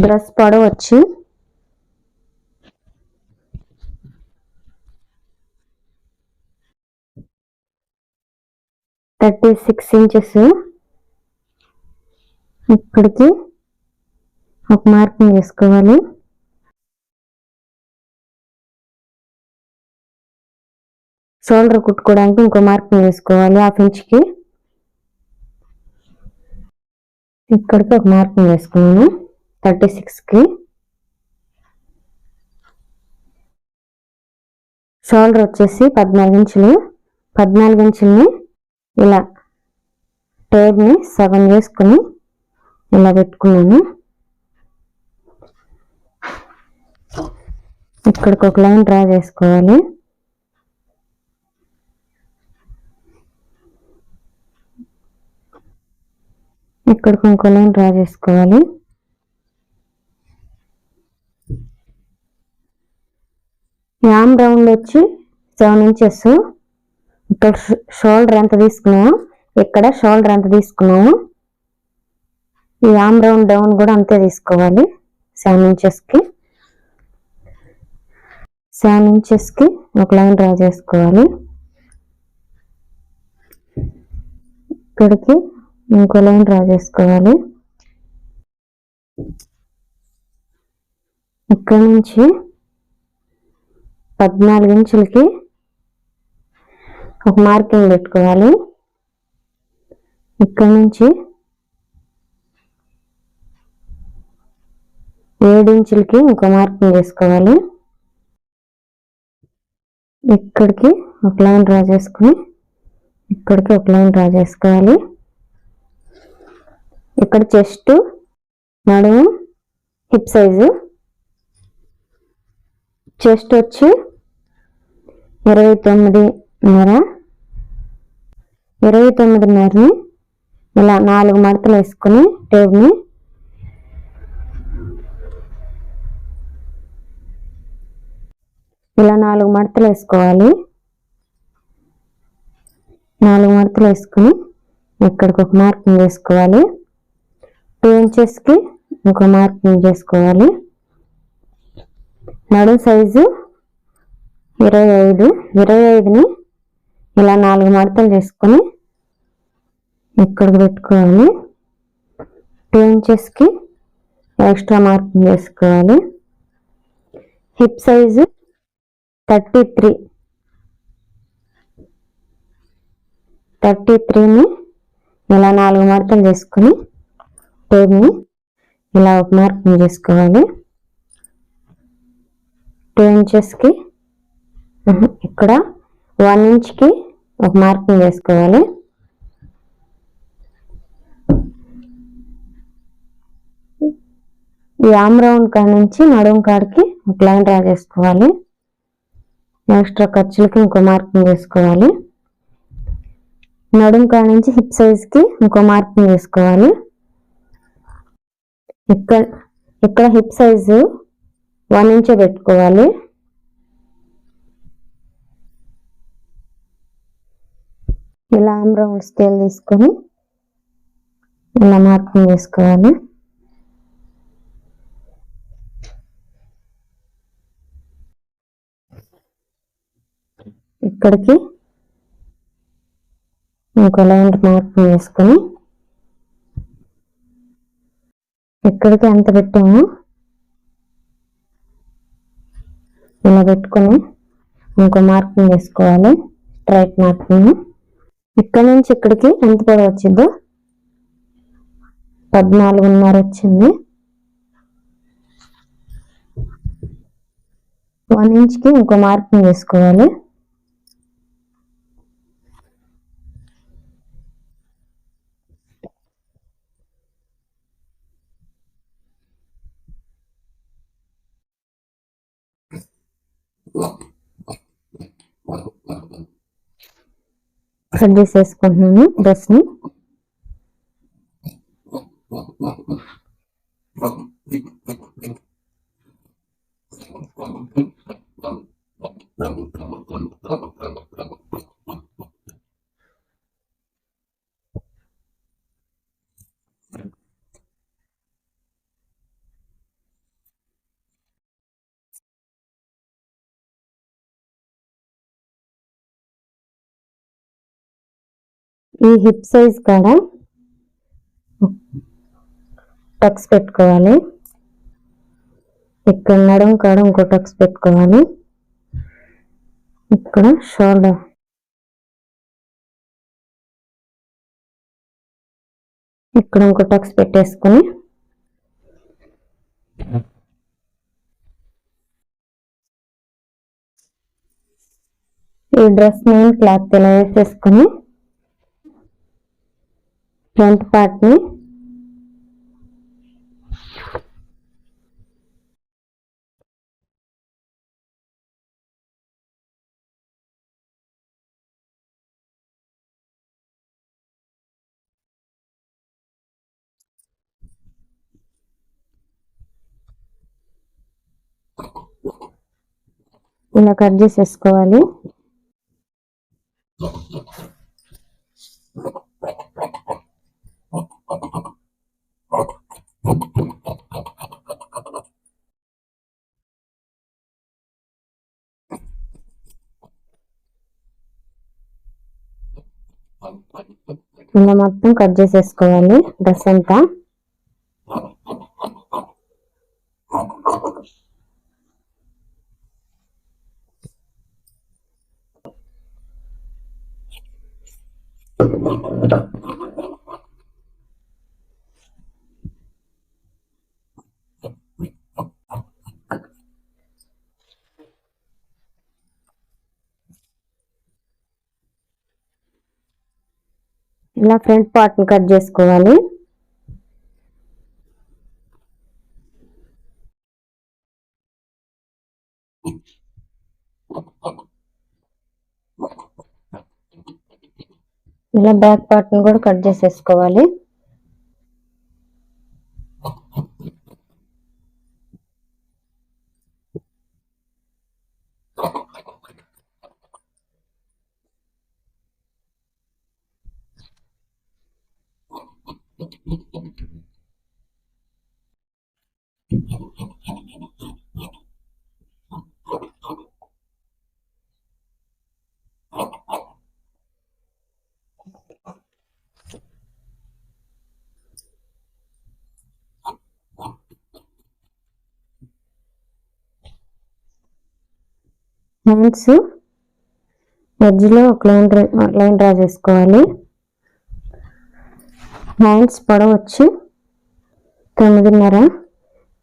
Dress పొడవు వచ్చి thirty six inches. ఇక్కడికి ఒక మార్కింగ్ చేసుకోవాలి. షోల్డర్ కుట్టుకోవడానికి ఇంకో మార్కింగ్ వేసుకోవాలి హాఫ్ ఇంచ్కి. ఇక్కడికి ఒక మార్కింగ్ వేసుకున్నాను. థర్టీ సిక్స్కి. షోల్డర్ వచ్చేసి పద్నాలుగు ఇంచులు. పద్నాలుగు ఇంచుల్ని ఇలా టేబ్ని సగం వేసుకొని ఇలా పెట్టుకున్నాను. ఇక్కడికి ఒక లైన్ డ్రా చేసుకోవాలి. ఇక్కడికి ఇంకో లైన్ డ్రా చేసుకోవాలి. యామ్ రౌండ్ వచ్చి సెవెన్ ఇంచెస్ ఇక్కడ షోల్డర్ ఎంత తీసుకున్నాము ఇక్కడ షోల్డర్ ఎంత తీసుకున్నాము ఈ యామ్ రౌండ్ డౌన్ కూడా అంతే తీసుకోవాలి సెవెన్ ఇంచెస్కి సెవెన్ ఇంచెస్కి ఒక లైన్ డ్రా చేసుకోవాలి. ఇక్కడికి ఇంకో లైన్ డ్రా చేసుకోవాలి. ఇక్కడ నుంచి పద్నాలుగు ఇంచులకి ఒక మార్కింగ్ పెట్టుకోవాలి. ఇక్కడ నుంచి ఏడు ఇంచులకి ఇంకో మార్కింగ్ చేసుకోవాలి ఇక్కడికి ఒక లైన్ డ్రా చేసుకుని ఇక్కడికి ఒక లైన్ డ్రా చేసుకోవాలి. ఇక్కడ చెస్ట్ నడుము హిప్ సైజు. చెస్ట్ వచ్చి ఇరవై తొమ్మిదిన్నర ఇరవై తొమ్మిదిన్నరని ఇలా నాలుగు మడతలు వేసుకొని టేబుల్ని ఇలా నాలుగు మడతలు వేసుకోవాలి. నాలుగు మడతలు వేసుకొని ఇక్కడికి ఒక మార్కింగ్ వేసుకోవాలి. టూ ఇంచెస్కి ఇంకో మార్కింగ్ చేసుకోవాలి నడు సైజు ఇరవై ఐదు. ఇరవై ఐదుని ఇలా నాలుగు మడతలు చేసుకొని ఇక్కడికి పెట్టుకోవాలి. టూ ఇంచెస్కి ఎక్స్ట్రా మార్కింగ్ చేసుకోవాలి. Hip size thirty three. Thirty త్రీని ఇలా నాలుగు మడతలు చేసుకొని టేప్ని ఇలా ఒక మార్కింగ్ చేసుకోవాలి. టూ ఇంచెస్కి ఇక్కడ వన్ ఇంచ్కి ఒక మార్కింగ్ వేసుకోవాలి. ఈ ఆమ్ రౌండ్ కాడ నుంచి నడుము కాడికి ఒక లైన్ డ్రా చేసుకోవాలి. ఎక్స్ట్రా ఖర్చులకి ఇంకో మార్కింగ్ వేసుకోవాలి. నడుము కాడ నుంచి హిప్ సైజ్కి ఇంకో మార్కింగ్ వేసుకోవాలి. ఇక్కడ ఇక్కడ హిప్ సైజు వన్ ఇంచే పెట్టుకోవాలి. ఇలా ఆమ్రౌండ్ స్కేల్ తీసుకొని ఇలా మార్కింగ్ చేసుకోవాలి. ఇక్కడికి ఇంకో లైన్ మార్కింగ్ వేసుకొని ఎక్కడికి ఎంత పెట్టామో ఇలా పెట్టుకొని ఇంకో మార్కింగ్ వేసుకోవాలి స్ట్రైట్ మార్కింగ్. ఇక్కడ నుంచి ఇక్కడికి ఎంత పొడవు వచ్చిందో? పద్నాలుగున్నర వచ్చింది. వన్ ఇంచ్కి ఇంకో మార్కింగ్ వేసుకోవాలి. సందేశ్ చేసుకుంటున్నాను డ్రెస్ ని ఈ హిప్ సైజ్ కాడ టక్స్ పెట్టుకోవాలి. ఇక్కడ నడం కాడ ఇంకో టక్స్ పెట్టుకోవాలి. ఇక్కడ షోల్డర్ ఇక్కడ ఇంకో టక్స్ పెట్టేసుకుని ఈ డ్రెస్ మెయిన్ క్లాత్ ఇలా వేసేసుకుని ఫ్రంట్ పార్ట్ని ఇలా కట్ చేసేసుకోవాలి. ఇలా మొత్తం కట్ చేసేసుకోవాలి డ్రెస్ అంతా ఇలా ఫ్రంట్ పార్ట్ని కట్ చేసుకోవాలి. ఇలా బ్యాక్ పార్ట్ని కూడా కట్ చేసేసుకోవాలి. హ్యాండ్స్ ఎడ్జ్లో ఒక లైన్ లైన్ డ్రా చేసుకోవాలి హ్యాండ్స్ పొడవు వచ్చి తొమ్మిదిన్నర.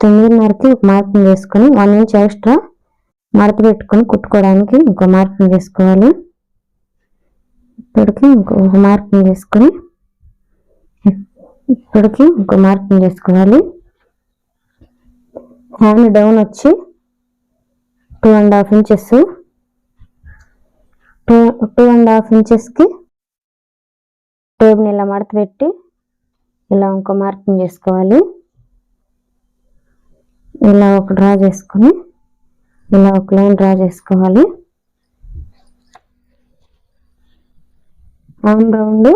తొమ్మిదిన్నరకి ఒక మార్కింగ్ వేసుకొని వన్ ఇంచ్ ఎక్స్ట్రా మడత పెట్టుకొని కుట్టుకోవడానికి ఇంకో మార్కింగ్ వేసుకోవాలి ఇప్పటికి ఇంకో మార్కింగ్ వేసుకొని ఇప్పటికి ఇంకో మార్కింగ్ వేసుకోవాలి హ్యాండ్ డౌన్ వచ్చి two and half inches. Two two and half ఇంచెస్కి టేబుల్ని ఇలా మడత పెట్టి ఇలా ఇంకో మార్కింగ్ చేసుకోవాలి. ఇలా ఒక డ్రా చేసుకొని ఇలా ఒక లైన్ డ్రా చేసుకోవాలి. ఆన్ రౌండ్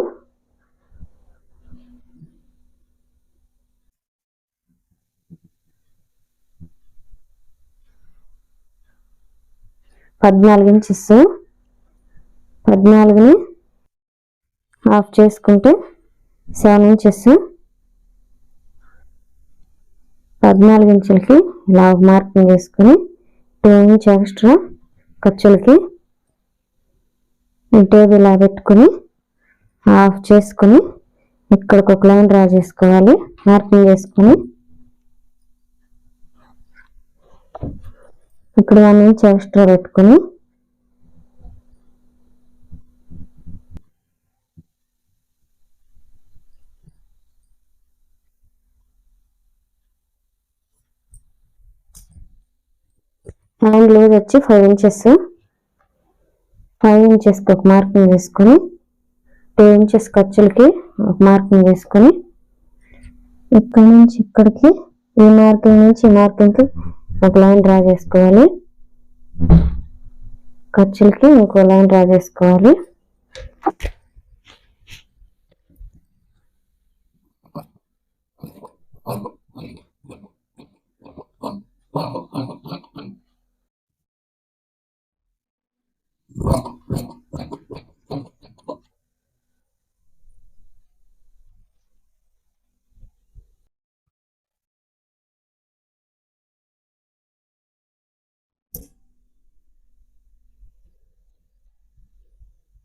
పద్నాలుగు ఇంచెస్ పద్నాలుగుని హాఫ్ చేసుకుంటే సెవెన్ ఇంచెస్ పద్నాలుగు ఇంచులకి ఇలా మార్కింగ్ చేసుకుని టూ ఇంచ్ ఎక్స్ట్రా ఖర్చులకి టేబుల్ ఇలా పెట్టుకుని హాఫ్ చేసుకుని ఇక్కడికి ఒక లైన్ డ్రా చేసుకోవాలి. మార్కింగ్ చేసుకుని ఇక్కడ మనం ఇంచ్ పెట్టుకుని హ్యాండ్ లూజ్ వచ్చి ఫైవ్ ఇంచెస్ ఫైవ్ ఇంచెస్కి ఒక మార్కింగ్ వేసుకొని టూ ఇంచెస్ ఖర్చులకి ఒక మార్కింగ్ వేసుకొని ఇక్కడ నుంచి ఇక్కడికి ఈ మార్కింగ్ నుంచి ఈ మార్కింగ్కి ఒక లైన్ డ్రా చేసుకోవాలి. ఖర్చులకి ఇంకో లైన్ డ్రా చేసుకోవాలి.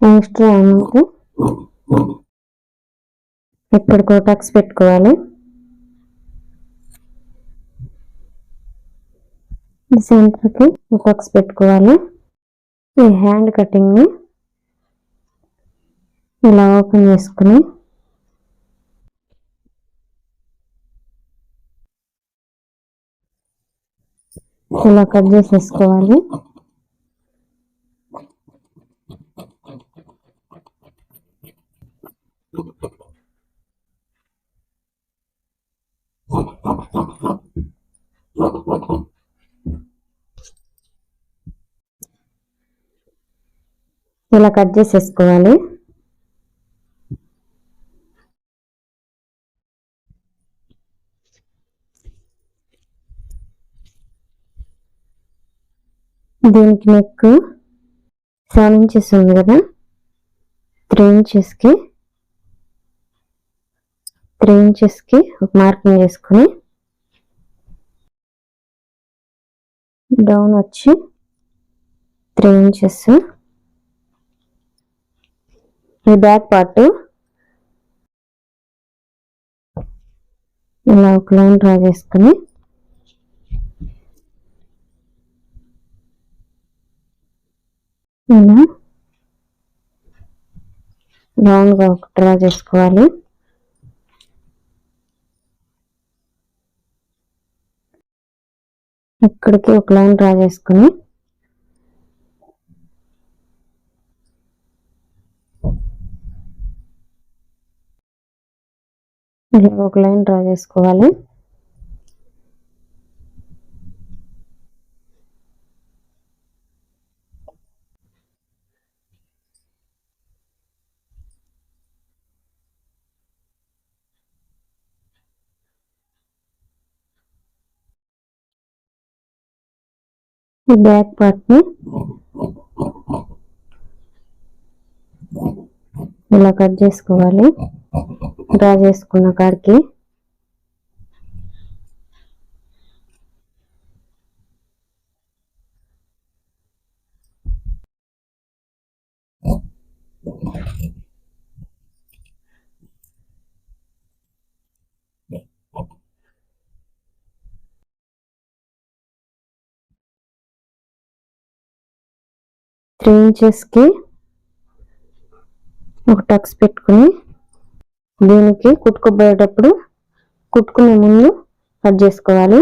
ఎక్స్ట్రా అమౌంట్ ఇప్పుడు కోటాక్స్ పెట్టుకోవాలి. సెంటర్కి కోటాక్స్ పెట్టుకోవాలి. ఈ హ్యాండ్ కటింగ్ని ఇలా ఓపెన్ చేసుకుని ఇలా కట్ చేసేసుకోవాలి. ఇలా కట్ చేసేసుకోవాలి. దీనికి నెక్ సెవెన్ ఇంచెస్ ఉంది కదా. త్రీ ఇంచెస్కి త్రీ ఇంచెస్కి ఒక మార్కింగ్ చేసుకుని డౌన్ వచ్చి త్రీ ఇంచెస్ ఈ బ్యాక్ పార్ట్ ఇలా ఒక లైన్ డ్రా చేసుకుని ఇలా డౌన్గా ఒక డ్రా చేసుకోవాలి. ఇక్కడికి ఒక లైన్ డ్రా చేసుకుని. ఇలా ఒక లైన్ డ్రా చేసుకోవాలి. ఈ బ్యాక్ పార్ట్ని ఇలా కట్ చేసుకోవాలి. డ్రా చేసుకున్న కాడికి త్రీ ఇంచెస్కి ఒక టక్స్ పెట్టుకుని దీనికి కుట్టుకోబోయేటప్పుడు కుట్టుకునే ముందు కట్ చేసుకోవాలి.